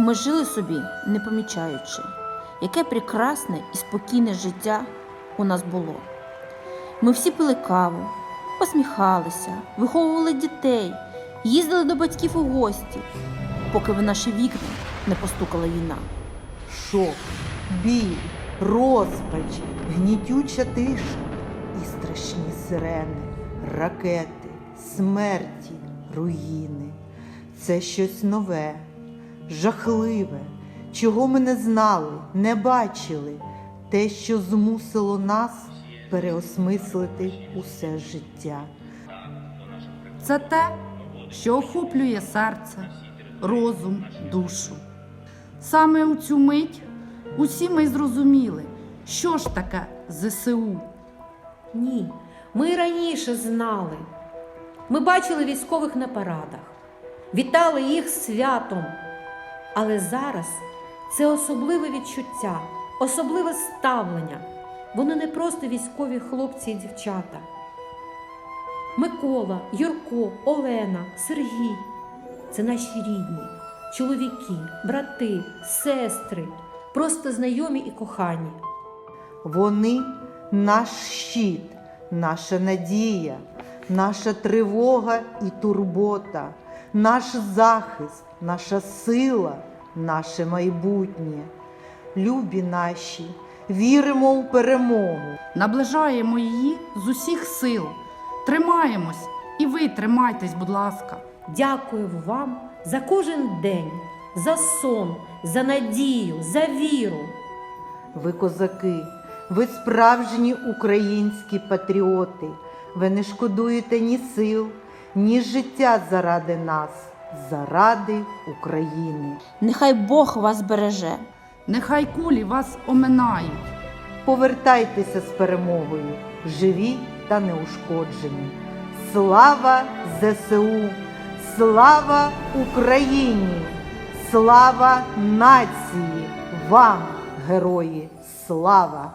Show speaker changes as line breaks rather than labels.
Ми жили собі, не помічаючи, яке прекрасне і спокійне життя у нас було. Ми всі пили каву, посміхалися, виховували дітей, їздили до батьків у гості, поки в наші вікна не постукала війна.
Шок, біль, розпач, гнітюча тиша і страшні сирени, ракети, смерті, руїни. Це щось нове, жахливе, чого ми не знали, не бачили, те, що змусило нас переосмислити усе життя.
Це те, що охоплює серце, розум, душу. Саме у цю мить усі ми зрозуміли, що ж таке ЗСУ.
Ні, ми раніше знали. Ми бачили військових на парадах, вітали їх святом. Але зараз це особливе відчуття, особливе ставлення. Вони не просто військові хлопці і дівчата. Микола, Юрко, Олена, Сергій це наші рідні, чоловіки, брати, сестри, просто знайомі і кохані.
Вони наш щит, наша надія, наша тривога і турбота, наш захист, наша сила, наше майбутнє. Любі наші, віримо у перемогу.
Наближаємо її з усіх сил. Тримаємось, і ви тримайтесь, будь ласка.
Дякую вам за кожен день, за сон, за надію, за віру.
Ви козаки, ви справжні українські патріоти. Ви не шкодуєте ні сил, ні життя заради нас, заради України.
Нехай Бог вас береже.
Нехай кулі вас оминають.
Повертайтеся з перемогою, живі та неушкоджені. Слава ЗСУ! Слава Україні! Слава нації! Вам, герої! Слава!